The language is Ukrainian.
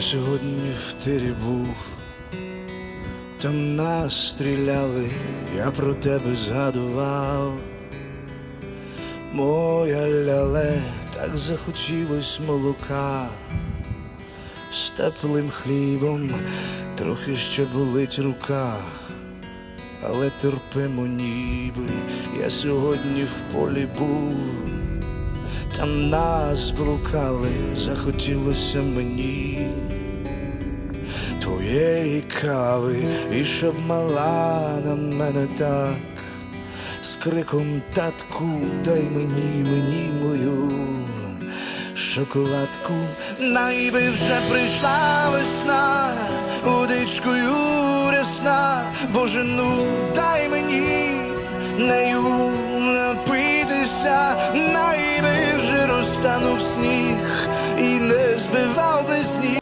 Сьогодні в тирі був, там нас стріляли, я про тебе згадував. Моя ляле, так захотілось молока, з теплим хлібом трохи ще болить рука, але терпимо ніби, я сьогодні в полі був. Там нас блукали, захотілося мені. Твоєї кави, і щоб мала на мене так, з криком татку, дай мені, мені мою шоколадку, найби вже прийшла весна, водичкою рясна, Боже, ну дай мені нею напитися, planów z nich i nie zbywałby z nich.